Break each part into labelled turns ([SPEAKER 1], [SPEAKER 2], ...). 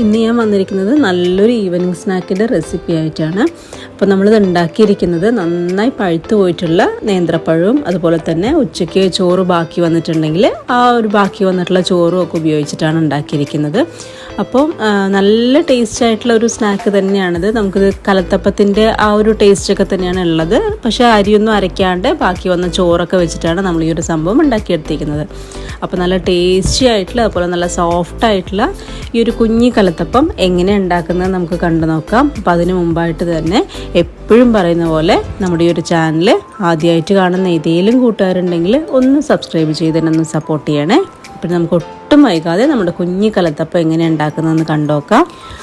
[SPEAKER 1] ഇന്ന് ഞാൻ വന്നിരിക്കുന്നത് നല്ലൊരു ഈവനിങ് സ്നാക്കിന്റെ റെസിപ്പി ആയിട്ടാണ്. അപ്പോൾ നമ്മളിത് ഉണ്ടാക്കിയിരിക്കുന്നത് നന്നായി പഴുത്തു പോയിട്ടുള്ള നേന്ത്രപ്പഴവും അതുപോലെ തന്നെ ഉച്ചയ്ക്ക് ചോറ് ബാക്കി വന്നിട്ടുണ്ടെങ്കിൽ ആ ഒരു ബാക്കി വന്നിട്ടുള്ള ചോറും ഒക്കെ ഉപയോഗിച്ചിട്ടാണ് ഉണ്ടാക്കിയിരിക്കുന്നത്. അപ്പോൾ നല്ല ടേസ്റ്റ് ആയിട്ടുള്ള ഒരു സ്നാക്ക് തന്നെയാണിത്. നമുക്കിത് കലത്തപ്പത്തിന്റെ ആ ഒരു ടേസ്റ്റൊക്കെ തന്നെയാണ് ഉള്ളത്. പക്ഷേ അരിയൊന്നും അരയ്ക്കാണ്ട് ബാക്കി വന്ന ചോറൊക്കെ വെച്ചിട്ടാണ് നമ്മൾ ഈ ഒരു സംഭവം ഉണ്ടാക്കിയെടുത്തിരിക്കുന്നത്. അപ്പോൾ നല്ല ടേസ്റ്റി ആയിട്ടുള്ള അതുപോലെ നല്ല സോഫ്റ്റ് ആയിട്ടുള്ള ഈ ഒരു കുഞ്ഞി കലത്തപ്പം എങ്ങനെ ഉണ്ടാക്കുന്നത് നമുക്ക് കണ്ടു നോക്കാം. അപ്പോൾ അതിന് മുമ്പായിട്ട് തന്നെ എപ്പോഴും പറയുന്ന പോലെ നമ്മുടെ ഈ ഒരു ചാനൽ ആദ്യമായിട്ട് കാണുന്ന ഏതെങ്കിലും കൂട്ടുകാരുണ്ടെങ്കിൽ ഒന്ന് സബ്സ്ക്രൈബ് ചെയ്ത് തന്നെ ഒന്ന് സപ്പോർട്ട് ചെയ്യണേ. അപ്പോൾ നമുക്ക് ഒട്ടും വൈകാതെ നമ്മുടെ കുഞ്ഞി കലത്തപ്പം എങ്ങനെ ഉണ്ടാക്കുന്നതെന്ന് കണ്ടോക്കാം.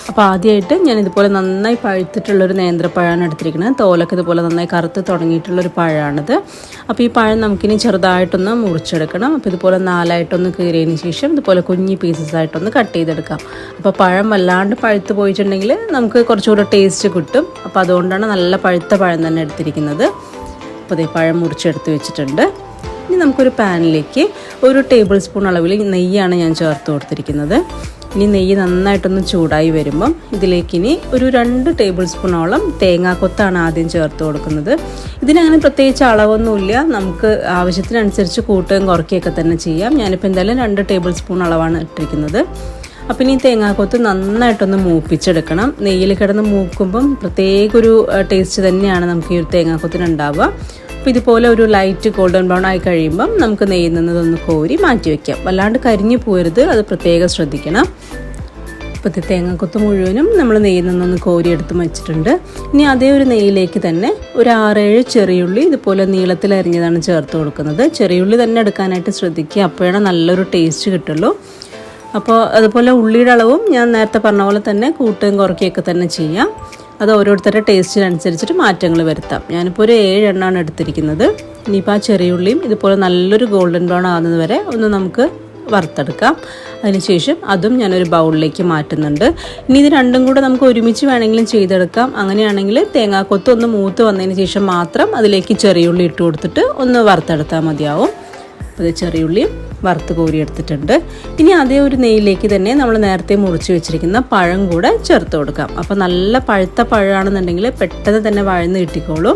[SPEAKER 1] അപ്പോൾ ആദ്യമായിട്ട് ഞാൻ ഇതുപോലെ നന്നായി പഴുത്തിട്ടുള്ളൊരു നേന്ത്രപ്പഴമാണ് എടുത്തിരിക്കുന്നത്. തോലൊക്കെ ഇതുപോലെ നന്നായി കറുത്ത് തുടങ്ങിയിട്ടുള്ളൊരു പഴമാണിത് അപ്പോൾ ഈ പഴം നമുക്കിനി ചെറുതായിട്ടൊന്ന് മുറിച്ചെടുക്കണം. അപ്പോൾ ഇതുപോലെ നാലായിട്ടൊന്ന് കീറിയതിന് ശേഷം ഇതുപോലെ കുഞ്ഞി പീസസ് ആയിട്ടൊന്ന് കട്ട് ചെയ്തെടുക്കാം. അപ്പോൾ പഴം വല്ലാണ്ട് പഴുത്ത് പോയിട്ടുണ്ടെങ്കിൽ നമുക്ക് കുറച്ചുകൂടെ ടേസ്റ്റ് കിട്ടും. അപ്പോൾ അതുകൊണ്ടാണ് നല്ല പഴുത്ത പഴം തന്നെ എടുത്തിരിക്കുന്നത്. അപ്പോൾ ഇതേ പഴം മുറിച്ചെടുത്ത് വെച്ചിട്ടുണ്ട്. ഇനി നമുക്കൊരു പാനിലേക്ക് ഒരു ടേബിൾ സ്പൂൺ അളവിൽ നെയ്യാണ് ഞാൻ ചേർത്ത് കൊടുത്തിരിക്കുന്നത്. ഇനി നെയ്യ് നന്നായിട്ടൊന്ന് ചൂടായി വരുമ്പം ഇതിലേക്ക് ഇനി ഒരു രണ്ട് ടേബിൾ സ്പൂണോളം തേങ്ങാക്കൊത്താണ് ആദ്യം ചേർത്ത് കൊടുക്കുന്നത്. ഇതിനങ്ങനെ പ്രത്യേകിച്ച് അളവൊന്നുമില്ല. നമുക്ക് ആവശ്യത്തിനനുസരിച്ച് കൂട്ടുകയും കുറയ്ക്കുകയൊക്കെ തന്നെ ചെയ്യാം. ഞാനിപ്പോൾ എന്തായാലും രണ്ട് ടേബിൾ സ്പൂൺ അളവാണ് ഇട്ടിരിക്കുന്നത്. അപ്പം ഇനി തേങ്ങാക്കൊത്ത് നന്നായിട്ടൊന്ന് മൂപ്പിച്ചെടുക്കണം. നെയ്യിൽ കിടന്ന് മൂക്കുമ്പം പ്രത്യേക ഒരു ടേസ്റ്റ് തന്നെയാണ് നമുക്ക് ഈ ഒരു തേങ്ങാക്കൊത്തിന് ഉണ്ടാവുക അപ്പോൾ ഇതുപോലെ ഒരു ലൈറ്റ് ഗോൾഡൻ ബ്രൗൺ ആയി കഴിയുമ്പം നമുക്ക് നെയ്യിൽ നിന്ന് കോരി മാറ്റി വയ്ക്കാം വല്ലാണ്ട് കരിഞ്ഞു പോരുത് അത് പ്രത്യേകം ശ്രദ്ധിക്കണം. ഇപ്പോഴത്തെ തേങ്ങക്കൊത്ത് മുഴുവനും നമ്മൾ നെയ്യിൽ കോരി എടുത്ത് വെച്ചിട്ടുണ്ട്. ഇനി അതേ ഒരു നെയ്യിലേക്ക് തന്നെ ഒരു ആറേഴ് ചെറിയുള്ളി ഇതുപോലെ നീളത്തിൽ അരിഞ്ഞതാണ് ചേർത്ത് കൊടുക്കുന്നത്. ചെറിയുള്ളി തന്നെ എടുക്കാനായിട്ട് ശ്രദ്ധിക്കുക അപ്പോഴാണ് നല്ലൊരു ടേസ്റ്റ് കിട്ടുള്ളൂ. അപ്പോൾ അതുപോലെ ഉള്ളിയുടെ അളവും ഞാൻ നേരത്തെ പറഞ്ഞ പോലെ തന്നെ കൂട്ടുകയും കുറയ്ക്കുകയൊക്കെ തന്നെ ചെയ്യാം. അത് ഓരോരുത്തരുടെ ടേസ്റ്റിനനുസരിച്ചിട്ട് മാറ്റങ്ങൾ വരുത്താം. ഞാനിപ്പോൾ ഒരു ഏഴെണ്ണമാണ് എടുത്തിരിക്കുന്നത്. ഇനിയിപ്പോൾ ആ ചെറിയുള്ളിയും ഇതുപോലെ നല്ലൊരു ഗോൾഡൻ ബ്രൗൺ ആകുന്നത് വരെ ഒന്ന് നമുക്ക് വറുത്തെടുക്കാം. അതിനുശേഷം അതും ഞാനൊരു ബൗളിലേക്ക് മാറ്റുന്നുണ്ട്. ഇനി ഇത് രണ്ടും കൂടെ നമുക്ക് ഒരുമിച്ച് വേണമെങ്കിലും ചെയ്തെടുക്കാം. അങ്ങനെയാണെങ്കിൽ തേങ്ങാക്കൊത്ത് ഒന്ന് മൂത്ത് വന്നതിന് ശേഷം മാത്രം അതിലേക്ക് ചെറിയുള്ളി ഇട്ട് കൊടുത്തിട്ട് ഒന്ന് വറുത്തെടുത്താൽ മതിയാവും. അപ്പോൾ ഇത് ചെറിയുള്ളിയും വറുത്ത് കോരി എടുത്തിട്ടുണ്ട്. ഇനി അതേ ഒരു നെയ്യിലേക്ക് തന്നെ നമ്മൾ നേരത്തെ മുറിച്ച് വെച്ചിരിക്കുന്ന പഴം കൂടെ ചേർത്ത് കൊടുക്കാം. അപ്പോൾ നല്ല പഴുത്ത പഴമാണെന്നുണ്ടെങ്കിൽ പെട്ടെന്ന് തന്നെ വഴന്ന് കിട്ടിക്കോളും.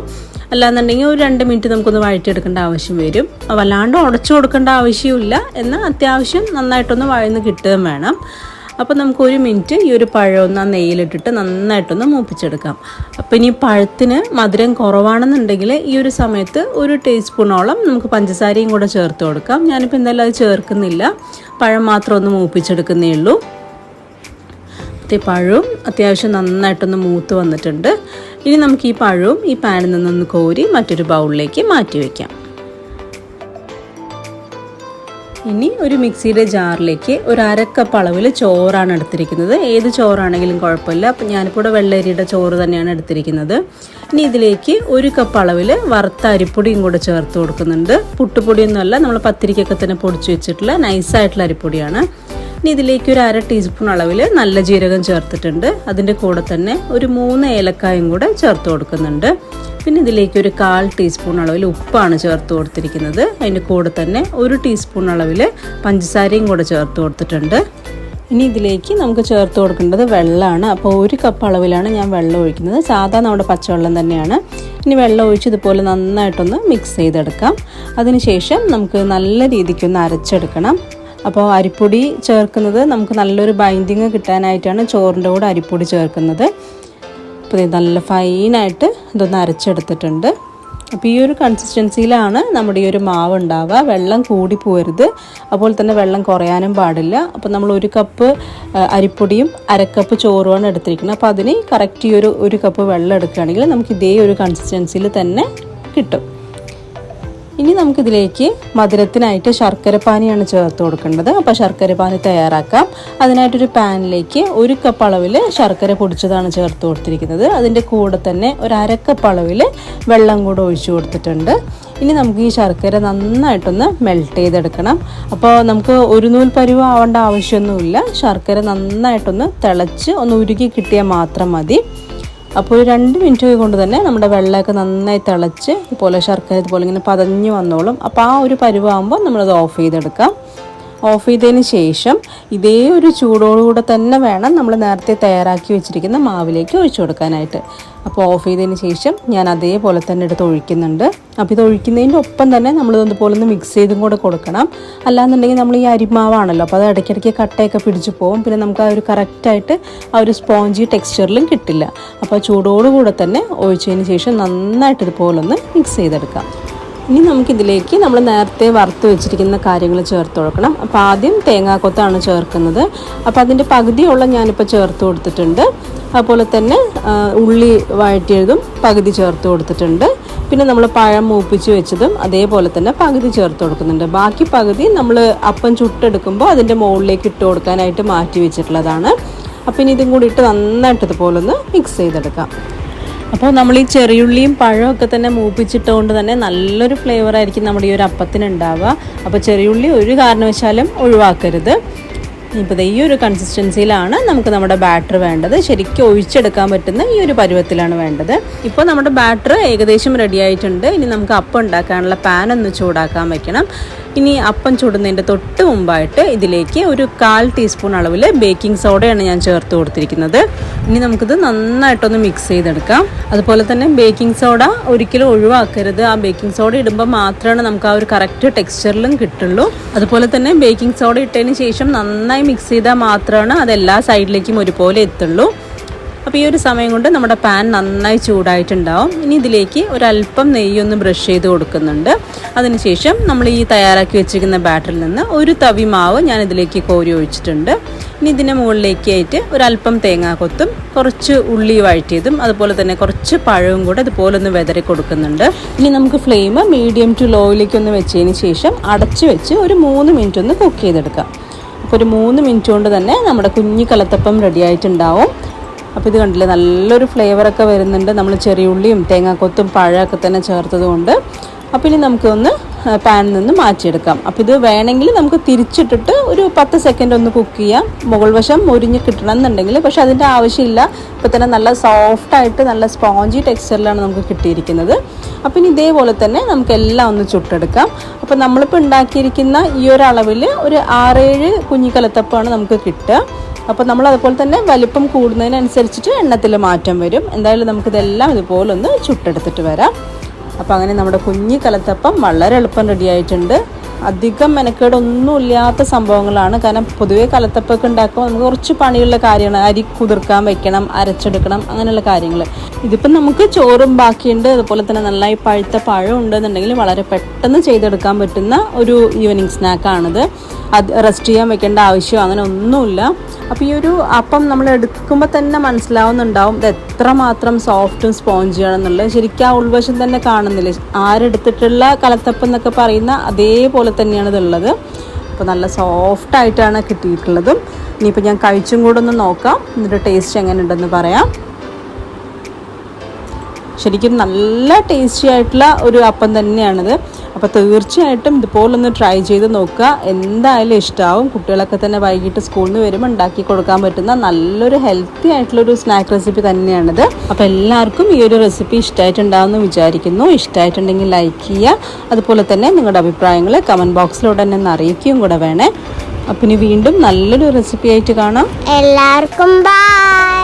[SPEAKER 1] അല്ലാന്നുണ്ടെങ്കിൽ ഒരു രണ്ട് മിനിറ്റ് നമുക്കൊന്ന് വഴറ്റിയെടുക്കേണ്ട ആവശ്യം വരും. വല്ലാണ്ട് ഉടച്ചു കൊടുക്കേണ്ട ആവശ്യമില്ല. എന്നാൽ അത്യാവശ്യം നന്നായിട്ടൊന്ന് വഴന്ന് കിട്ടുകയും വേണം. അപ്പോൾ നമുക്ക് ഒരു മിനിറ്റ് ഈ ഒരു പഴം ഒന്ന് ആ നെയ്യിലിട്ടിട്ട് നന്നായിട്ടൊന്ന് മൂപ്പിച്ചെടുക്കാം. അപ്പോൾ ഇനി പഴത്തിന് മധുരം കുറവാണെന്നുണ്ടെങ്കിൽ ഈ ഒരു സമയത്ത് ഒരു ടീസ്പൂണോളം നമുക്ക് പഞ്ചസാരയും കൂടെ ചേർത്ത് കൊടുക്കാം. ഞാനിപ്പോൾ എന്തായാലും അത് ചേർക്കുന്നില്ല. പഴം മാത്രം ഒന്ന് മൂപ്പിച്ചെടുക്കുന്നേ ഉള്ളൂ. പഴവും അത്യാവശ്യം നന്നായിട്ടൊന്ന് മൂത്ത് വന്നിട്ടുണ്ട്. ഇനി നമുക്ക് ഈ പഴവും ഈ പാനിൽ നിന്നൊന്ന് കോരി മറ്റൊരു ബൗളിലേക്ക് മാറ്റി വയ്ക്കാം ഇനി ഒരു മിക്സിയുടെ ജാറിലേക്ക് ഒരു അരക്കപ്പ് അളവിൽ ചോറാണ് എടുത്തിരിക്കുന്നത്. ഏത് ചോറാണെങ്കിലും കുഴപ്പമില്ല. അപ്പം ഞാനിപ്പോൾ ഇവിടെ വെള്ളരിയുടെ ചോറ് തന്നെയാണ് എടുത്തിരിക്കുന്നത്. ഇനി ഇതിലേക്ക് ഒരു കപ്പ് അളവിൽ വറുത്ത അരിപ്പൊടിയും കൂടെ ചേർത്ത് കൊടുക്കുന്നുണ്ട്. പുട്ടുപൊടിയൊന്നുമല്ല നമ്മൾ പത്തിരിക്കൊക്കെ തന്നെ പൊടിച്ച് വെച്ചിട്ടുള്ള നൈസായിട്ടുള്ള അരിപ്പൊടിയാണ്. ഇനി ഇതിലേക്ക് ഒരു അര ടീസ്പൂൺ അളവിൽ നല്ല ജീരകം ചേർത്തിട്ടുണ്ട്. അതിന്റെ കൂടെ തന്നെ ഒരു മൂന്ന് ഏലക്കായും കൂടെ ചേർത്ത് കൊടുക്കുന്നുണ്ട്. പിന്നെ ഇതിലേക്ക് ഒരു കാൽ ടീസ്പൂൺ അളവിൽ ഉപ്പാണ് ചേർത്ത് കൊടുത്തിരിക്കുന്നത്. അതിന്റെ കൂടെ തന്നെ ഒരു ടീസ്പൂൺ അളവിൽ പഞ്ചസാരയും കൂടെ ചേർത്ത് കൊടുത്തിട്ടുണ്ട്. ഇനി ഇതിലേക്ക് നമുക്ക് ചേർത്ത് കൊടുക്കേണ്ടത് വെള്ളമാണ്. അപ്പോൾ ഒരു കപ്പ് അളവിലാണ് ഞാൻ വെള്ളം ഒഴിക്കുന്നത്. സാധാ നമ്മുടെ പച്ചവെള്ളം തന്നെയാണ്. ഇനി വെള്ളം ഒഴിച്ച് ഇതുപോലെ നന്നായിട്ടൊന്ന് മിക്സ് ചെയ്തെടുക്കാം. അതിനുശേഷം നമുക്ക് നല്ല രീതിക്കൊന്ന് അരച്ചെടുക്കണം. അപ്പോൾ അരിപ്പൊടി ചേർക്കുന്നത് നമുക്ക് നല്ലൊരു ബൈൻഡിങ് കിട്ടാനായിട്ടാണ് ചോറിന്റെ കൂടെ അരിപ്പൊടി ചേർക്കുന്നത്. അപ്പോൾ നല്ല ഫൈനായിട്ട് ഇതൊന്ന് അരച്ചെടുത്തിട്ടുണ്ട്. അപ്പോൾ ഈ ഒരു കൺസിസ്റ്റൻസിയിലാണ് നമ്മുടെ ഈ ഒരു മാവ് ഉണ്ടാവുക. വെള്ളം കൂടി പോരുത്. അതുപോലെ തന്നെ വെള്ളം കുറയാനും പാടില്ല. അപ്പോൾ നമ്മൾ ഒരു കപ്പ് അരിപ്പൊടിയും അരക്കപ്പ് ചോറുമാണ് എടുത്തിരിക്കുന്നത്. അപ്പോൾ അതിന് കറക്റ്റ് ഈ ഒരു ഒരു കപ്പ് വെള്ളം എടുക്കുകയാണെങ്കിൽ നമുക്ക് ഇതേ ഒരു കൺസിസ്റ്റൻസിയിൽ തന്നെ കിട്ടും. ഇനി നമുക്കിതിലേക്ക് മധുരത്തിനായിട്ട് ശർക്കര പാനിയാണ് ചേർത്ത് കൊടുക്കേണ്ടത്. അപ്പോൾ ശർക്കര പാനി തയ്യാറാക്കാം. അതിനായിട്ടൊരു പാനിലേക്ക് ഒരു കപ്പ് അളവിൽ ശർക്കര പൊടിച്ചതാണ് ചേർത്ത് കൊടുത്തിരിക്കുന്നത്. അതിന്റെ കൂടെ തന്നെ ഒരു അരക്കപ്പ് അളവിൽ വെള്ളം കൂടെ ഒഴിച്ചു കൊടുത്തിട്ടുണ്ട്. ഇനി നമുക്ക് ഈ ശർക്കര നന്നായിട്ടൊന്ന് മെൽറ്റ് ചെയ്തെടുക്കണം. അപ്പോൾ നമുക്ക് ഒരു നൂൽ പരിവ് ആവേണ്ട ആവശ്യമൊന്നുമില്ല. ശർക്കര നന്നായിട്ടൊന്ന് തിളച്ച് ഒന്ന് ഉരുക്കി കിട്ടിയാൽ മാത്രം മതി. അപ്പോൾ ഒരു രണ്ട് മിനിറ്റ് കൊണ്ട് തന്നെ നമ്മുടെ വെള്ളമൊക്കെ നന്നായി തിളച്ച് ഇതുപോലെ ശർക്കര ഇതുപോലെ ഇങ്ങനെ പതഞ്ഞ് വന്നോളും. അപ്പോൾ ആ ഒരു പരുവാകുമ്പോൾ നമ്മളത് ഓഫ് ചെയ്തെടുക്കാം. ഓഫ് ചെയ്തതിന് ശേഷം ഇതേ ഒരു ചൂടോടുകൂടെ തന്നെ വേണം നമ്മൾ നേരത്തെ തയ്യാറാക്കി വെച്ചിരിക്കുന്ന മാവിലേക്ക് ഒഴിച്ചു കൊടുക്കാനായിട്ട്. അപ്പോൾ ഓഫ് ചെയ്തതിന് ശേഷം ഞാൻ അതേപോലെ തന്നെ എടുത്ത് ഒഴിക്കുന്നുണ്ട്. അപ്പോൾ ഇത് ഒഴിക്കുന്നതിന്റെ ഒപ്പം തന്നെ നമ്മൾ ഇതുപോലെ ഒന്ന് മിക്സ് ചെയ്തും കൂടെ കൊടുക്കണം. അല്ലാന്നുണ്ടെങ്കിൽ നമ്മൾ ഈ അരിമാവാണല്ലോ അപ്പോൾ അത് ഇടയ്ക്കിടയ്ക്ക് കട്ടയൊക്കെ പിടിച്ച് പോകും. പിന്നെ നമുക്ക് ആ ഒരു കറക്റ്റായിട്ട് ആ ഒരു സ്പോഞ്ചി ടെക്സ്ചറിലും കിട്ടില്ല. അപ്പോൾ ചൂടോടുകൂടെ തന്നെ ഒഴിച്ചതിന് ശേഷം നന്നായിട്ട് ഇതുപോലെ ഒന്ന് മിക്സ് ചെയ്തെടുക്കാം. ഇനി നമുക്കിതിലേക്ക് നമ്മൾ നേരത്തെ വറുത്ത് വെച്ചിരിക്കുന്ന കാര്യങ്ങൾ ചേർത്ത് കൊടുക്കണം. അപ്പോൾ ആദ്യം തേങ്ങാക്കൊത്താണ് ചേർക്കുന്നത്. അപ്പോൾ അതിന്റെ പകുതിയുള്ള ഞാനിപ്പോൾ ചേർത്ത് കൊടുത്തിട്ടുണ്ട്. അതുപോലെ തന്നെ ഉള്ളി വഴറ്റിയതും പകുതി ചേർത്ത് കൊടുത്തിട്ടുണ്ട്. പിന്നെ നമ്മൾ പഴം മൂപ്പിച്ച് വെച്ചതും അതേപോലെ തന്നെ പകുതി ചേർത്ത് കൊടുക്കുന്നുണ്ട്. ബാക്കി പകുതി നമ്മൾ അപ്പം ചുട്ടെടുക്കുമ്പോൾ അതിന്റെ മുകളിലേക്ക് ഇട്ട് കൊടുക്കാനായിട്ട് മാറ്റി വെച്ചിട്ടുള്ളതാണ്. അപ്പം ഇനി ഇതും കൂടി ഇട്ട് നന്നായിട്ട് ഇതുപോലെ ഒന്ന് മിക്സ് ചെയ്തെടുക്കാം. അപ്പോൾ നമ്മൾ ഈ ചെറിയുള്ളിയും ഒക്കെ തന്നെ മൂപ്പിച്ചിട്ടുകൊണ്ട് തന്നെ നല്ലൊരു ഫ്ലേവർ ആയിരിക്കും നമ്മുടെ ഈ ഒരു അപ്പത്തിന് ഉണ്ടാവുക അപ്പോൾ ചെറിയുള്ളി ഒരു കാരണവശാലും ഒഴിവാക്കരുത്. ഇപ്പോൾ ഈ ഒരു കൺസിസ്റ്റൻസിയിലാണ് നമുക്ക് നമ്മുടെ ബാറ്റർ വേണ്ടത്. ശരിക്കും ഒഴിച്ചെടുക്കാൻ പറ്റുന്ന ഈ ഒരു പരുവത്തിലാണ് വേണ്ടത്. ഇപ്പോൾ നമ്മുടെ ബാറ്റർ ഏകദേശം റെഡി ആയിട്ടുണ്ട്. ഇനി നമുക്ക് അപ്പം ഉണ്ടാക്കാനുള്ള പാൻ ഒന്ന് ചൂടാക്കാൻ വെക്കണം. ഇനി അപ്പം ചുടുന്നതിന്റെ തൊട്ട് മുമ്പായിട്ട് ഇതിലേക്ക് ഒരു കാൽ ടീസ്പൂൺ അളവിൽ ബേക്കിംഗ് സോഡയാണ് ഞാൻ ചേർത്ത് കൊടുത്തിരിക്കുന്നത്. ഇനി നമുക്കിത് നന്നായിട്ടൊന്ന് മിക്സ് ചെയ്തെടുക്കാം. അതുപോലെ തന്നെ ബേക്കിംഗ് സോഡ ഒരിക്കലും ഒഴിവാക്കരുത്. ആ ബേക്കിംഗ് സോഡ ഇടുമ്പോൾ മാത്രമാണ് നമുക്ക് ആ ഒരു കറക്റ്റ് ടെക്സ്ചറിലും കിട്ടുള്ളൂ. അതുപോലെ തന്നെ ബേക്കിംഗ് സോഡ ഇട്ടതിന് ശേഷം നന്നായി മിക്സ് ചെയ്താൽ മാത്രമാണ് അത് എല്ലാ സൈഡിലേക്കും ഒരുപോലെ എത്തുള്ളൂ. അപ്പോൾ ഈ ഒരു സമയം കൊണ്ട് നമ്മുടെ പാൻ നന്നായി ചൂടായിട്ടുണ്ടാവും. ഇനി ഇതിലേക്ക് ഒരല്പം നെയ്യൊന്ന് ബ്രഷ് ചെയ്ത് കൊടുക്കുന്നുണ്ട്. അതിനുശേഷം നമ്മൾ ഈ തയ്യാറാക്കി വെച്ചിരിക്കുന്ന ബാറ്ററിൽ നിന്ന് ഒരു തവി മാവ് ഞാൻ ഇതിലേക്ക് കോരി ഒഴിച്ചിട്ടുണ്ട്. ഇനി ഇതിന്റെ മുകളിലേക്കായിട്ട് ഒരല്പം തേങ്ങാക്കൊത്തും കുറച്ച് ഉള്ളി വഴറ്റിയതും അതുപോലെ തന്നെ കുറച്ച് പഴവും കൂടെ അതുപോലെ ഒന്ന് വെതറി കൊടുക്കുന്നുണ്ട്. ഇനി നമുക്ക് ഫ്ലെയിം മീഡിയം ടു ലോയിലേക്ക് ഒന്ന് വെച്ചതിന് ശേഷം അടച്ചു വെച്ച് ഒരു മൂന്ന് മിനിറ്റ് ഒന്ന് കുക്ക് ചെയ്തെടുക്കാം. അപ്പോൾ ഒരു മൂന്ന് മിനിറ്റ് കൊണ്ട് തന്നെ നമ്മുടെ കുഞ്ഞി കലത്തപ്പം റെഡി ആയിട്ടുണ്ടാവും. അപ്പോൾ ഇത് കണ്ടില്ലേ നല്ലൊരു ഫ്ലേവറൊക്കെ വരുന്നുണ്ട്. നമ്മൾ ചെറിയുള്ളിയും തേങ്ങാക്കൊത്തും പഴമൊക്കെ തന്നെ ചേർത്തത് കൊണ്ട് അപ്പോൾ ഇനി നമുക്കൊന്ന് പാനിൽ നിന്ന് മാറ്റിയെടുക്കാം. അപ്പോൾ ഇത് വേണമെങ്കിൽ നമുക്ക് തിരിച്ചിട്ടിട്ട് ഒരു പത്ത് സെക്കൻഡ് ഒന്ന് കുക്ക് ചെയ്യാം. മുകൾ വശം മുരിഞ്ഞ് കിട്ടണം എന്നുണ്ടെങ്കിൽ പക്ഷെ അതിന്റെ ആവശ്യമില്ല. ഇപ്പോൾ തന്നെ നല്ല സോഫ്റ്റായിട്ട് നല്ല സ്പോഞ്ചി ടെക്സ്ചറിലാണ് നമുക്ക് കിട്ടിയിരിക്കുന്നത്. അപ്പോൾ ഇനി ഇതേപോലെ തന്നെ നമുക്ക് എല്ലാം ഒന്ന് ചുട്ടെടുക്കാം. അപ്പോൾ നമ്മളിപ്പോൾ ഉണ്ടാക്കിയിരിക്കുന്ന ഈ ഒരു അളവിൽ ഒരു ആറേഴ് കുഞ്ഞിക്കലത്തപ്പമാണ് നമുക്ക് കിട്ടുക. അപ്പോൾ നമ്മൾ അതുപോലെ തന്നെ വലിപ്പം കൂടുന്നതിനനുസരിച്ചിട്ട് എണ്ണത്തിൽ മാറ്റം വരും. എന്തായാലും നമുക്കിതെല്ലാം ഇതുപോലെ ഒന്ന് ചുട്ടെടുത്തിട്ട് വരാം. അപ്പോൾ അങ്ങനെ നമ്മുടെ കുഞ്ഞി കലത്തപ്പം വളരെ എളുപ്പം റെഡിയായിട്ടുണ്ട് അധികം മെനക്കേടൊന്നും ഇല്ലാത്ത സംഭവങ്ങളാണ്. കാരണം പൊതുവേ കലത്തപ്പൊക്കെ ഉണ്ടാക്കുമ്പോൾ നമുക്ക് കുറച്ച് പണിയുള്ള കാര്യമാണ് അരി കുതിർക്കാൻ വെക്കണം അരച്ചെടുക്കണം അങ്ങനെയുള്ള കാര്യങ്ങൾ. ഇതിപ്പം നമുക്ക് ചോറും ബാക്കിയുണ്ട്. അതുപോലെ തന്നെ നന്നായി പഴുത്ത പഴം ഉണ്ടെന്നുണ്ടെങ്കിൽ വളരെ പെട്ടെന്ന് ചെയ്തെടുക്കാൻ പറ്റുന്ന ഒരു ഈവനിങ് സ്നാക്കാണിത് അത് റെസ്റ്റ് ചെയ്യാൻ വെക്കേണ്ട ആവശ്യം അങ്ങനെ ഒന്നുമില്ല. അപ്പോൾ ഈ ഒരു അപ്പം നമ്മൾ എടുക്കുമ്പോൾ തന്നെ മനസ്സിലാവുന്നുണ്ടാവും ഇത് എത്രമാത്രം സോഫ്റ്റും സ്പോഞ്ചാണെന്നുള്ളത് ശരിക്കും ആ ഉൾവശം തന്നെ കാണുന്നില്ല. ആരെടുത്തിട്ടുള്ള കലത്തപ്പം എന്നൊക്കെ പറയുന്ന അതേപോലെ തന്നെയാണ് ഇതുള്ളത്. അപ്പോൾ നല്ല സോഫ്റ്റായിട്ടാണ് കിട്ടിയിട്ടുള്ളതും. ഇനിയിപ്പോൾ ഞാൻ കഴിച്ചും കൂടെ ഒന്ന് നോക്കാം. എന്നിട്ട് ടേസ്റ്റ് എങ്ങനെ ഉണ്ടെന്ന് പറയാം. ശരിക്കും നല്ല ടേസ്റ്റി ആയിട്ടുള്ള ഒരു അപ്പം തന്നെയാണിത്. അപ്പോൾ തീർച്ചയായിട്ടും ഇതുപോലൊന്ന് ട്രൈ ചെയ്ത് നോക്കുക. എന്തായാലും ഇഷ്ടമാവും കുട്ടികളൊക്കെ തന്നെ വൈകിട്ട് സ്കൂളിൽ നിന്ന് വരുമ്പോൾ ഉണ്ടാക്കി കൊടുക്കാൻ പറ്റുന്ന നല്ലൊരു ഹെൽത്തി ആയിട്ടുള്ളൊരു സ്നാക്ക് റെസിപ്പി തന്നെയാണിത്. അപ്പോൾ എല്ലാവർക്കും ഈ ഒരു റെസിപ്പി ഇഷ്ടമായിട്ടുണ്ടാവുമെന്ന് വിചാരിക്കുന്നു. ഇഷ്ടമായിട്ടുണ്ടെങ്കിൽ ലൈക്ക് ചെയ്യുക. അതുപോലെ തന്നെ നിങ്ങളുടെ അഭിപ്രായങ്ങൾ കമന്റ് ബോക്സിലൂടെ തന്നെ ഒന്ന് അറിയിക്കുകയും കൂടെ വേണേ. അപ്പം ഇനി വീണ്ടും നല്ലൊരു റെസിപ്പി ആയിട്ട് കാണാം.
[SPEAKER 2] എല്ലാവർക്കും ബൈ